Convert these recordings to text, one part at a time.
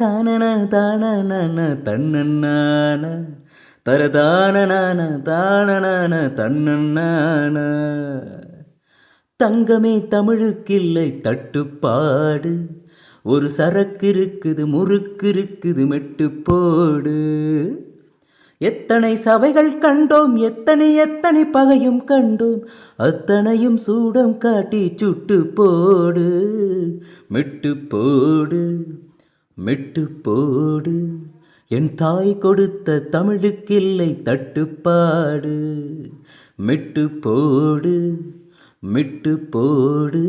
தானன தானன தன்னன்னான தரதானன தானன தன்னண்ணான. தங்கமே தமிழுக்கில்லை தட்டுப்பாடு. ஒரு சரக்கு இருக்குது முறுக்கு இருக்குது மெட்டு போடு எத்தனை சபைகள் கண்டோம் எத்தனை எத்தனை பகையும் கண்டோம். அத்தனையும் சூடம் காட்டி சுட்டு போடு மெட்டு போடு மெட்டு போடு. என் தாய் கொடுத்த தமிழுக்கில்லை தட்டுப்பாடு. மெட்டு போடு மெட்டு போடு.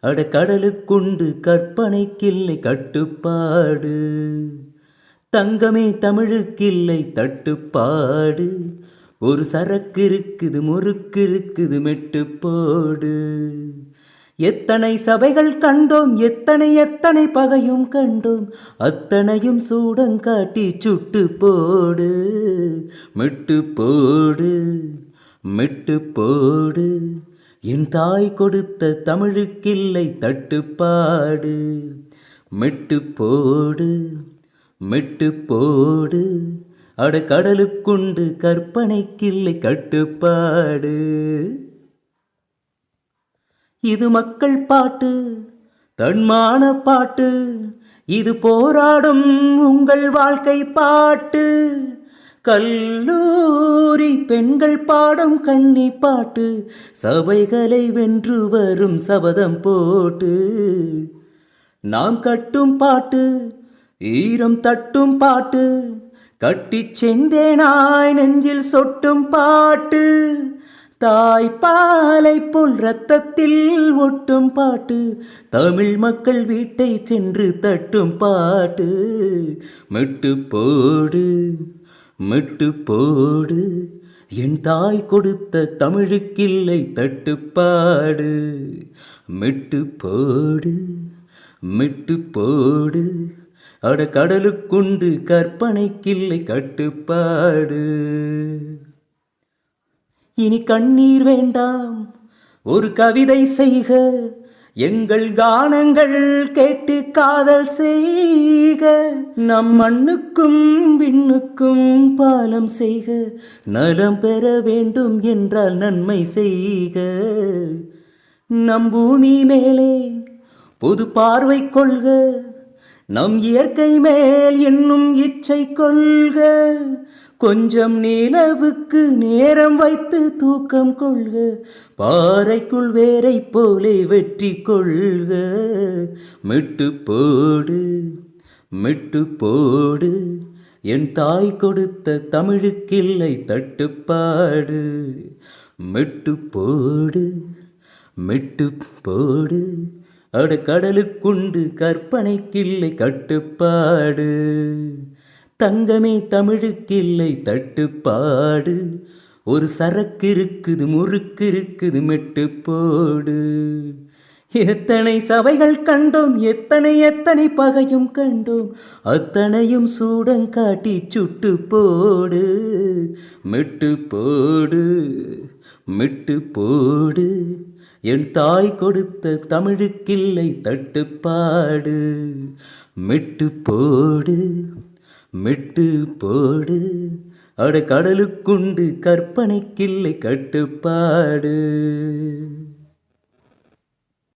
அட கடலுக்குண்டு கற்பனைக்கில்லை கட்டுப்பாடு. தங்கமே தமிழுக்கில்லை தட்டுப்பாடு. ஒரு சரக்கு இருக்குது முறுக்கு இருக்குது மெட்டு போடு. எத்தனை சபைகள் கண்டோம் எத்தனை எத்தனை பகையும் கண்டோம். அத்தனையும் சூடங்காட்டி சுட்டு போடு மெட்டு போடு மிட்டு போடு. என் தாய் கொடுத்த தமிழுக்கில்லை தட்டுப்பாடு மிட்டு போடு மிட்டு போடு. அட கடலுக்குண்டு கற்பனைக்கில்லை கட்டுப்பாடு. இது மக்கள் பாட்டு தன்மான பாட்டு இது போராடும் உங்கள் வாழ்க்கை பாட்டு. கல்லூரி பெண்கள் பாடும் கண்ணி பாட்டு சபைகளை வென்று வரும் சபதம் போட்டு. நாம் கட்டும் பாட்டு ஈரம் தட்டும் பாட்டு கட்டிச் செந்தேனாய் நெஞ்சில் சொட்டும் பாட்டு. தாய்ப்பாலை போல் ரத்தத்தில் ஒட்டும் பாட்டு தமிழ் மக்கள் வீட்டை சென்று தட்டும் பாட்டு. மெட்டு போடு மெட்டு போடு என் தாய் கொடுத்த தமிழுக்கில்லை தட்டுப்பாடு. மெட்டு போடு மெட்டு போடு அட கடலுக்குண்டு கற்பனைக்கில்லை கட்டுப்பாடு. இனி கண்ணீர் வேண்டாம். ஒரு கவிதை செய்க எங்கள் கானங்கள் கேட்டு காதல் செய்க. நம் மண்ணுக்கும் விண்ணுக்கும் பாலம் செய்க. நலம் பெற வேண்டும் என்றால் நன்மை செய்க. நம் பூமி மேலே பொது பார்வை கொள்க. நம் இயற்கை மேல் என்னும் இச்சை கொள்க. கொஞ்சம் நிலவுக்கு நேரம் வைத்து தூக்கம் கொள்க. பாறைக்குள் வேரை போலே வெற்றி கொள்க. மிட்டு போடு மிட்டு போடு. என் தாய் கொடுத்த தமிழுக்கில்லை தட்டுப்பாடு. மிட்டு போடு மிட்டு போடு. அட கடலுக்குண்டு கற்பனைக்கில்லை கட்டுப்பாடு. தங்கமே தமிழுக்கில்லை தட்டுப்பாடு. ஒரு சரக்கு இருக்குது முறுக்கு இருக்குது மெட்டு போடு எத்தனை சபைகள் கண்டோம் எத்தனை எத்தனை பகையும் கண்டோம் அத்தனையும் சூடங்காட்டி சுட்டு போடு மெட்டு போடு மெட்டு போடு என் தாய் கொடுத்த தமிழுக்கில்லை தட்டுப்பாடு. மெட்டு போடு மெட்டு போடு. அட கடலுக்குண்டு கற்பனைக்கில்லை கட்டுப்பாடு.